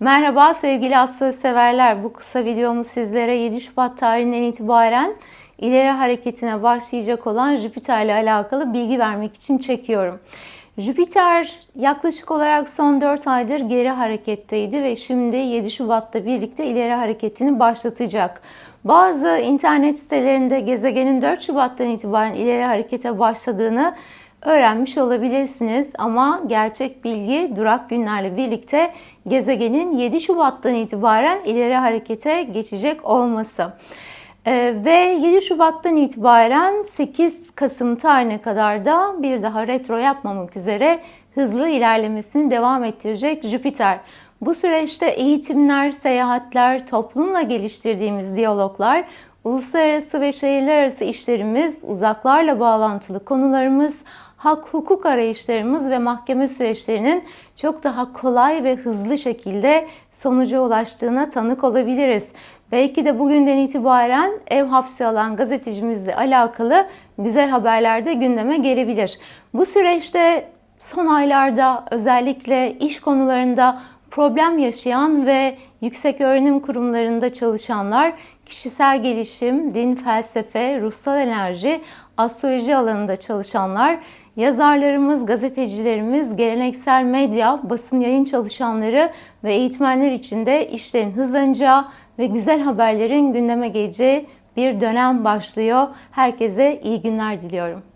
Merhaba sevgili astroloji severler. Bu kısa videomu sizlere 7 Şubat tarihinden itibaren ileri hareketine başlayacak olan Jüpiter ile alakalı bilgi vermek için çekiyorum. Jüpiter yaklaşık olarak son 4 aydır geri hareketteydi ve şimdi 7 Şubat'ta birlikte ileri hareketini başlatacak. Bazı internet sitelerinde gezegenin 4 Şubat'tan itibaren ileri harekete başladığını öğrenmiş olabilirsiniz ama gerçek bilgi durak günlerle birlikte gezegenin 7 Şubat'tan itibaren ileri harekete geçecek olması. Ee, ve 7 Şubat'tan itibaren 8 Kasım tarihine kadar da bir daha retro yapmamak üzere hızlı ilerlemesini devam ettirecek Jüpiter. Bu süreçte eğitimler, seyahatler, toplumla geliştirdiğimiz diyaloglar, uluslararası ve şehirler arası işlerimiz, uzaklarla bağlantılı konularımız, hak hukuk arayışlarımız ve mahkeme süreçlerinin çok daha kolay ve hızlı şekilde sonuca ulaştığına tanık olabiliriz. Belki de bugünden itibaren ev hapsi alan gazetecimizle alakalı güzel haberler de gündeme gelebilir. Bu süreçte son aylarda özellikle iş konularında problem yaşayan ve yüksek öğrenim kurumlarında çalışanlar kişisel gelişim, din, felsefe, ruhsal enerji, astroloji alanında çalışanlar, yazarlarımız, gazetecilerimiz, geleneksel medya, basın yayın çalışanları ve eğitmenler için de işlerin hızlanacağı ve güzel haberlerin gündeme geleceği bir dönem başlıyor. Herkese iyi günler diliyorum.